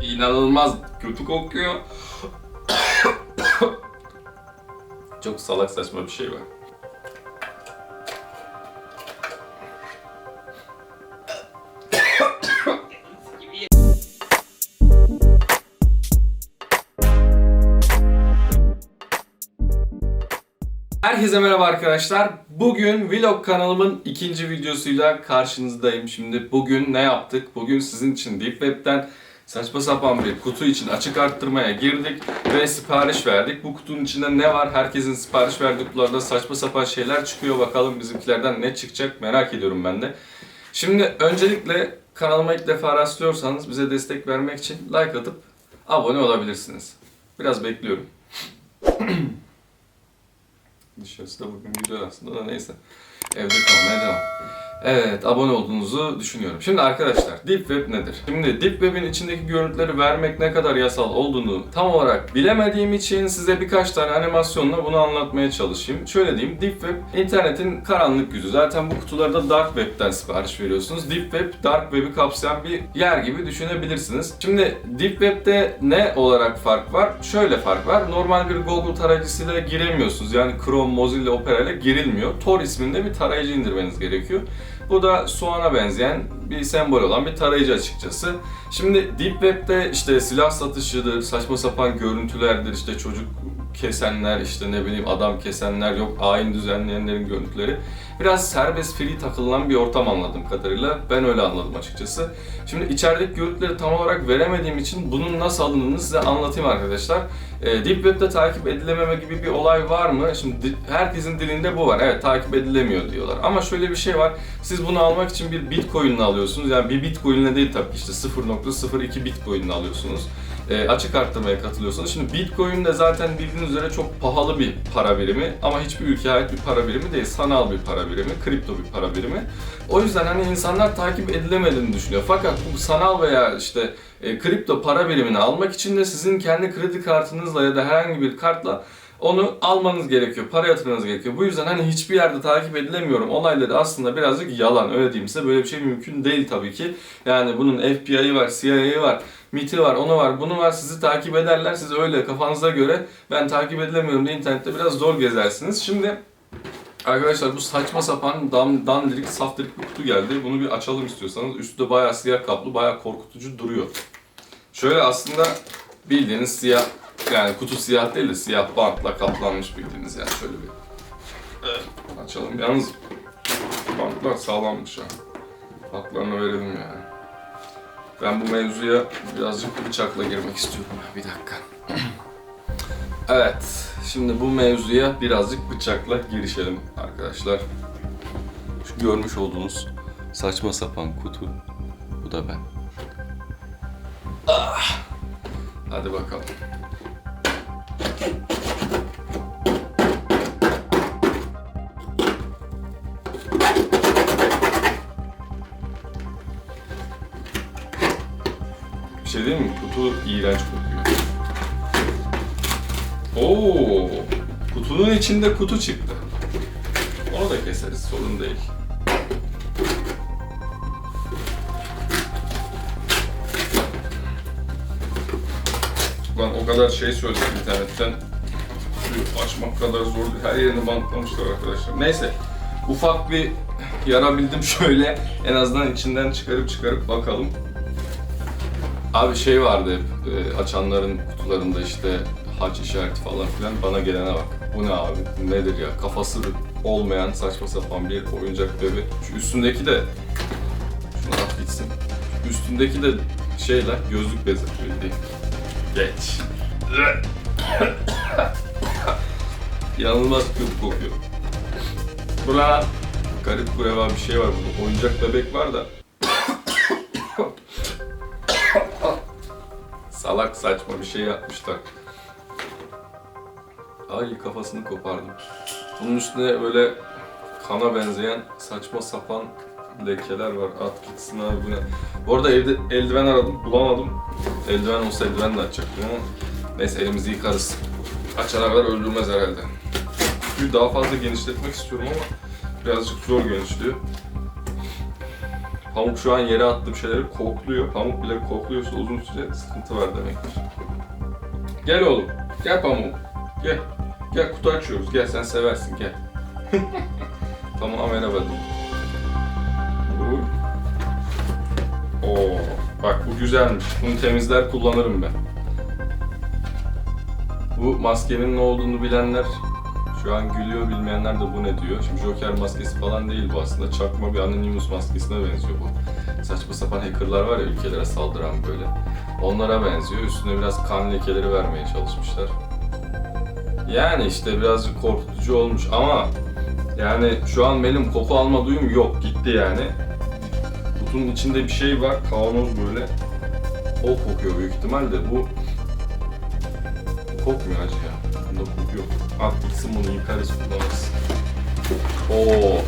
İnanılmaz kötü kokuyor. Çok salak saçma bir şey var. Herkese merhaba arkadaşlar. Bugün vlog kanalımın ikinci videosuyla karşınızdayım. Şimdi bugün ne yaptık? Bugün sizin için Deep Web'den saçma sapan bir kutu için açık arttırmaya girdik ve sipariş verdik. Bu kutunun içinde ne var? Herkesin sipariş verdiği kutularda saçma sapan şeyler çıkıyor. Bakalım bizimkilerden ne çıkacak merak ediyorum ben de. Şimdi öncelikle kanalıma ilk defa rastlıyorsanız bize destek vermek için like atıp abone olabilirsiniz. Biraz bekliyorum. Dışarısı da bugün güzel aslında da neyse. Evde kalmaya devam. Evet, abone olduğunuzu düşünüyorum. Şimdi arkadaşlar, Deep Web nedir? Şimdi Deep Web'in içindeki görüntüleri vermek ne kadar yasal olduğunu tam olarak bilemediğim için size birkaç tane animasyonla bunu anlatmaya çalışayım. Şöyle diyeyim, Deep Web internetin karanlık yüzü. Zaten bu kutularda Dark Web'den sipariş veriyorsunuz. Deep Web, Dark Web'i kapsayan bir yer gibi düşünebilirsiniz. Şimdi Deep Web'de ne olarak fark var? Şöyle fark var. Normal bir Google tarayıcısıyla giremiyorsunuz. Yani Chrome, Mozilla, Opera ile girilmiyor. Tor isminde bir tarayıcı indirmeniz gerekiyor. Bu da soğana benzeyen bir sembol olan bir tarayıcı açıkçası. Şimdi Deep Web'de işte silah satışıdır, saçma sapan görüntülerdir, işte çocuk kesenler, işte ne bileyim adam kesenler, yok ayin düzenleyenlerin görüntüleri. Biraz serbest free takılan bir ortam anladığım kadarıyla. Ben öyle anladım açıkçası. Şimdi içerideki görüntüleri tam olarak veremediğim için bunun nasıl alındığını size anlatayım arkadaşlar. E, Deep Web'de takip edilememe gibi bir olay var mı? Şimdi di- herkesin dilinde bu var. Evet takip edilemiyor diyorlar. Ama şöyle bir şey var. Siz bunu almak için bir bitcoin'ini alıyorsunuz. Yani bir bitcoin'le değil tabii işte 0.02 bitcoin'ini alıyorsunuz. E, açık arttırmaya katılıyorsunuz. Şimdi bitcoin de zaten bildiğiniz üzere çok pahalı bir para birimi. Ama hiçbir ülkeye ait bir para birimi değil. Sanal bir para birimi, kripto bir para birimi. O yüzden hani insanlar takip edilemediğini düşünüyor. Fakat bu sanal veya işte e, kripto para birimini almak için de sizin kendi kredi kartınızla ya da herhangi bir kartla onu almanız gerekiyor, para yatırmanız gerekiyor. Bu yüzden hani hiçbir yerde takip edilemiyorum olayları aslında birazcık yalan. Öyle diyeyim size böyle bir şey mümkün değil tabii ki. Yani bunun FBI'yi var, CIA'yı var, MIT'i var, onu var, bunu var. Sizi takip ederler. Siz öyle kafanıza göre ben takip edilemiyorum diye internette biraz zor gezersiniz. Şimdi Arkadaşlar bu saçma sapan dam, dandirik, saftirik bir kutu geldi. Bunu bir açalım istiyorsanız. Üstü de bayağı siyah kaplı, bayağı korkutucu duruyor. Şöyle aslında bildiğiniz siyah, yani kutu siyah değil de siyah bantla kaplanmış bildiğiniz yani şöyle bir. Evet, açalım. Yalnız bantlar sağlammış ha. Haklarını verelim yani. Ben bu mevzuya birazcık bıçakla girmek istiyorum. Bir dakika. Evet, şimdi bu mevzuya birazcık bıçakla girişelim arkadaşlar. Şu görmüş olduğunuz saçma sapan kutu, bu da ben. Ah! Hadi bakalım. Değil mi? Kutu iğrenç kokuyor. Oo, kutunun içinde kutu çıktı. Onu da keseriz, sorun değil. Lan o kadar şey söyledim internetten. Şu açmak kadar zor. Her yerini bantlamışlar arkadaşlar. Neyse, ufak bir yara bildim şöyle. En azından içinden çıkarıp çıkarıp bakalım. Abi şey vardı hep e, açanların kutularında işte haç işareti falan filan bana gelene bak. Bu ne abi? Nedir ya? Kafası olmayan saçma sapan bir oyuncak bebi. Şu üstündeki de şunu at gitsin. Şu üstündeki de şeyler gözlük bezi bildiğin. Geç. Yanılmaz kötü kokuyor. Bura. Garip kureva bir şey var burada. Oyuncak bebek var da. Salak saçma bir şey yapmışlar. Ay kafasını kopardım. Bunun üstüne böyle kana benzeyen saçma sapan lekeler var. At gitsin abi bu ne? Bu arada evde eldiven aradım, bulamadım. Eldiven olsa eldiven de açacaktım ama neyse elimizi yıkarız. Açana kadar öldürmez herhalde. Kutuyu daha fazla genişletmek istiyorum ama birazcık zor genişliyor. Pamuk şu an yere attığım şeyleri kokluyor. Pamuk bile kokluyorsa uzun süre sıkıntı var demektir. Gel oğlum. Gel Pamuk. Gel. Gel kutu açıyoruz. Gel sen seversin gel. tamam merhaba. Uy. Oo, bak bu güzelmiş. Bunu temizler kullanırım ben. Bu maskenin ne olduğunu bilenler şu an gülüyor, bilmeyenler de bu ne diyor. Şimdi Joker maskesi falan değil bu aslında. Çakma bir Anonymous maskesine benziyor bu. Saçma sapan hackerlar var ya ülkelere saldıran böyle. Onlara benziyor. Üstüne biraz kan lekeleri vermeye çalışmışlar. Yani işte birazcık korkutucu olmuş ama yani şu an benim koku alma duyum yok. Gitti yani. Kutunun içinde bir şey var. Kavanoz böyle. O kokuyor büyük ihtimalle bu kokmuyor acı ya. Bunda koku yok. At gitsin bunu yıkarız kullanırız. Oo.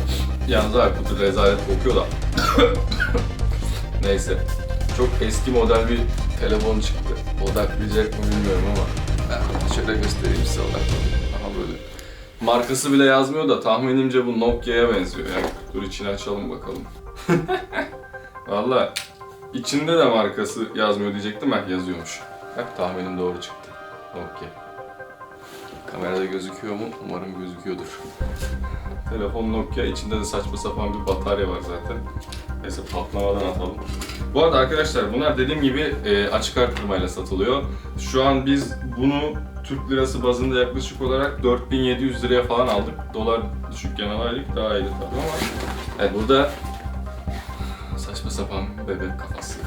Yalnız abi kutu rezalet kokuyor da. Neyse. Çok eski model bir telefon çıktı. Odaklayacak mı bilmiyorum ama. Şöyle göstereyim size odaklanayım. Aha böyle. Markası bile yazmıyor da tahminimce bu Nokia'ya benziyor yani. Dur içini açalım bakalım. Valla içinde de markası yazmıyor diyecektim ben yazıyormuş. Hep tahminim doğru çıktı. Nokia. Kamerada gözüküyor mu? Umarım gözüküyordur. Telefon Nokia, içinde de saçma sapan bir batarya var zaten. Neyse patlamadan atalım. Bu arada arkadaşlar bunlar dediğim gibi e, açık artırmayla satılıyor. Şu an biz bunu Türk lirası bazında yaklaşık olarak 4700 liraya falan aldık. Dolar düşükken alaydık daha iyiydi tabii ama. Evet burada saçma sapan bebek kafası.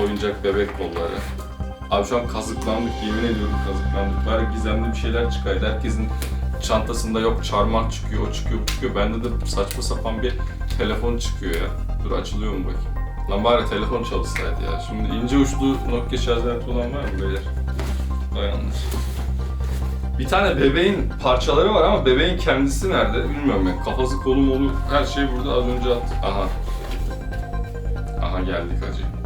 Oyuncak bebek kolları. Abi şu an kazıklandık yemin ediyorum kazıklandık. Bari gizemli bir şeyler çıkaydı. Herkesin çantasında yok çarmak çıkıyor, o çıkıyor, çıkıyor. Bende de saçma sapan bir telefon çıkıyor ya. Dur açılıyor mu bakayım. Lan bari telefon çalışsaydı ya. Şimdi ince uçlu Nokia şarj aleti olan var mı beyler? Dayanmış. Bir tane bebeğin parçaları var ama bebeğin kendisi nerede bilmiyorum ben. Kafası, kolu, molu her şey burada az önce attı. Aha. Aha geldik hacı.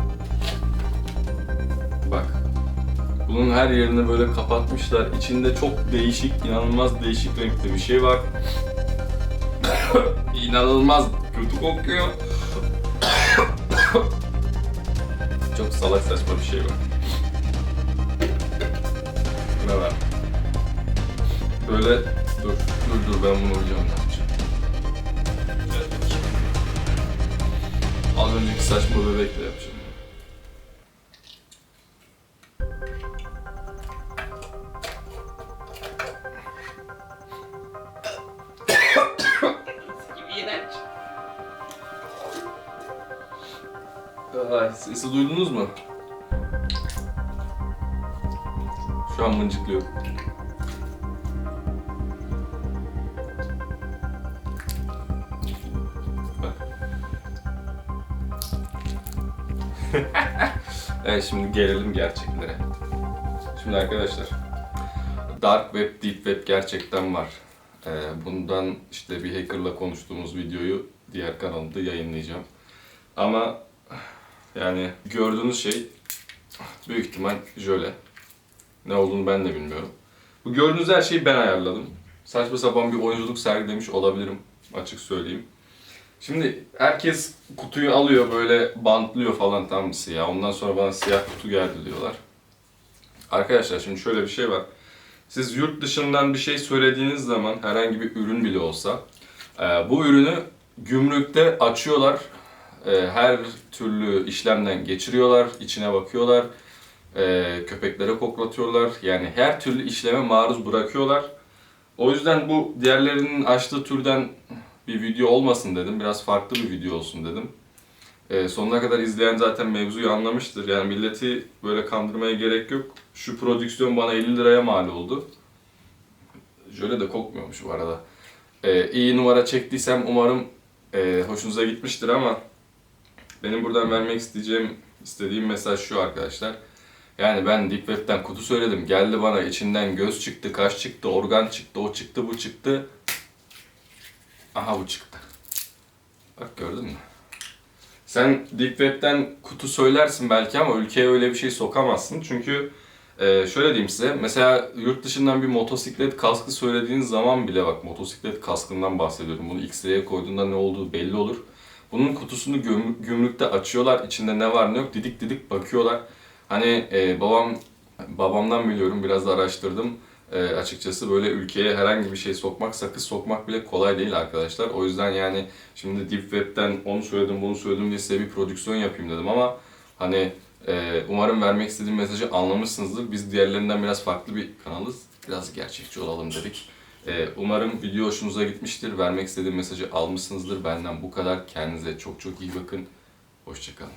Bunun her yerini böyle kapatmışlar. İçinde çok değişik, inanılmaz değişik renkte bir şey var. inanılmaz kötü kokuyor. çok salak saçma bir şey var. Buna bak. Böyle dur, dur dur ben bunu uyuyacağım ne yapacağım. Az önceki saçma bebekle yapacağım. Ay, sesi duydunuz mu? Şu an mıncıklıyor. Evet şimdi gelelim gerçeklere. Şimdi arkadaşlar, Dark Web, Deep Web gerçekten var. Ee, bundan işte bir hackerla konuştuğumuz videoyu diğer kanalımda yayınlayacağım. Ama yani gördüğünüz şey büyük ihtimal jöle. Ne olduğunu ben de bilmiyorum. Bu gördüğünüz her şeyi ben ayarladım. Saçma sapan bir oyunculuk sergilemiş olabilirim açık söyleyeyim. Şimdi herkes kutuyu alıyor böyle bantlıyor falan tam siyah. Ondan sonra bana siyah kutu geldi diyorlar. Arkadaşlar şimdi şöyle bir şey var. Siz yurt dışından bir şey söylediğiniz zaman herhangi bir ürün bile olsa e, bu ürünü gümrükte açıyorlar. E, Her türlü işlemden geçiriyorlar, içine bakıyorlar. e, Köpeklere koklatıyorlar. Yani her türlü işleme maruz bırakıyorlar. O yüzden bu diğerlerinin açtığı türden bir video olmasın dedim. Biraz farklı bir video olsun dedim. E, sonuna kadar izleyen zaten mevzuyu anlamıştır. Yani milleti böyle kandırmaya gerek yok. Şu prodüksiyon bana 50 liraya mal oldu. Jöle de kokmuyormuş bu arada. E, iyi numara çektiysem umarım e, hoşunuza gitmiştir ama benim buradan vermek isteyeceğim, istediğim mesaj şu arkadaşlar. Yani ben Deep Web'den kutu söyledim. Geldi bana içinden göz çıktı, kaş çıktı, organ çıktı, o çıktı, bu çıktı. Aha bu çıktı. Bak gördün mü? Sen Deep Web'den kutu söylersin belki ama ülkeye öyle bir şey sokamazsın. Çünkü Ee, şöyle diyeyim size, mesela yurt dışından bir motosiklet kaskı söylediğiniz zaman bile bak motosiklet kaskından bahsediyorum. Bunu X-ray'e koyduğunda ne olduğu belli olur. Bunun kutusunu göm- gümrükte açıyorlar, içinde ne var ne yok didik didik bakıyorlar. Hani e, babam babamdan biliyorum, biraz da araştırdım. E, açıkçası böyle ülkeye herhangi bir şey sokmak, sakız sokmak bile kolay değil arkadaşlar. O yüzden yani şimdi Deep Web'den onu söyledim, bunu söyledim diye size bir prodüksiyon yapayım dedim ama hani e, umarım vermek istediğim mesajı anlamışsınızdır. Biz diğerlerinden biraz farklı bir kanalız. Biraz gerçekçi olalım dedik. E, umarım video hoşunuza gitmiştir. Vermek istediğim mesajı almışsınızdır. Benden bu kadar. Kendinize çok çok iyi bakın. Hoşçakalın.